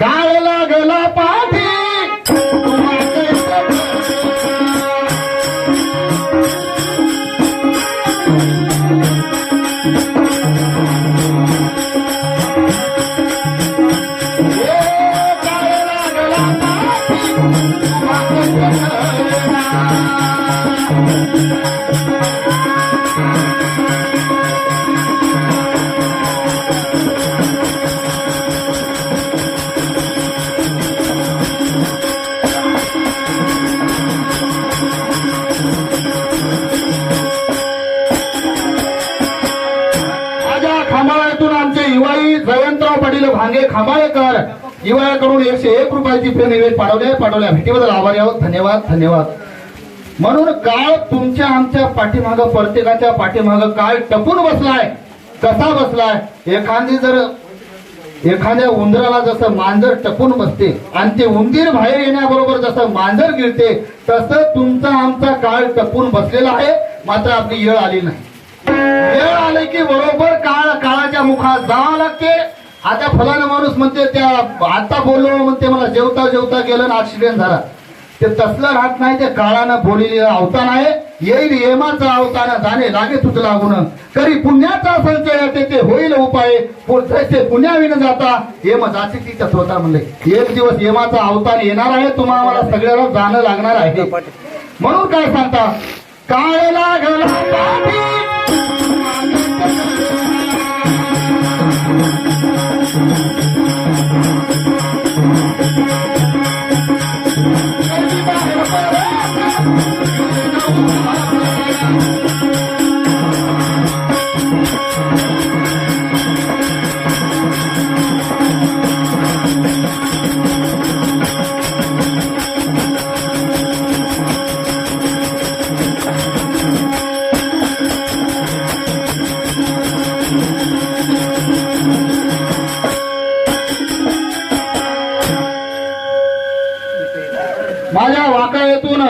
काळ लागला पाठ वडील भांगे खंबाळेकर हिवाळ्याकडून एकशे एक रुपयाची फेर निवेद पाठवले. पाठवल्या भेटीबद्दल आभारी आहोत. धन्यवाद धन्यवाद. म्हणून काळ तुमच्या आमच्या पाठीमाग प्रत्येकाच्या पाठीमाग काळ टपून बसलाय. कसा बसलाय? एखादी जर एखाद्या उंदराला जसं मांजर टपून बसते आणि ते उंदीर बाहेर येण्याबरोबर जसं मांजर गिळते तसं तुमचा आमचा काळ टपून बसलेला आहे. मात्र आपली येळ आली नाही. वेळ आली की बरोबर काळ काळाच्या मुखात जावं लागते. आता फलाना माणूस म्हणते त्या आता बोललो म्हणते मला जेवता जेवता गेलं ना ऍक्सिडेंट झाला. ते तसलं राहत नाही ते काळानं बोललेलं अवतान आहे. येईल येमाचा अवतान जाणे लागे तुझ लागून. तरी पुण्याचा संचय ते, ते होईल उपाय. ते पुण्याविन जाता येम जाती तिच्या स्वतः म्हणले. एक दिवस येमाचा अवतान येणार आहे तुम्हाला मला सगळ्याला जाणं लागणार आहे. म्हणून काय सांगता? काळ लागला माझ्या वाकाळ्यातून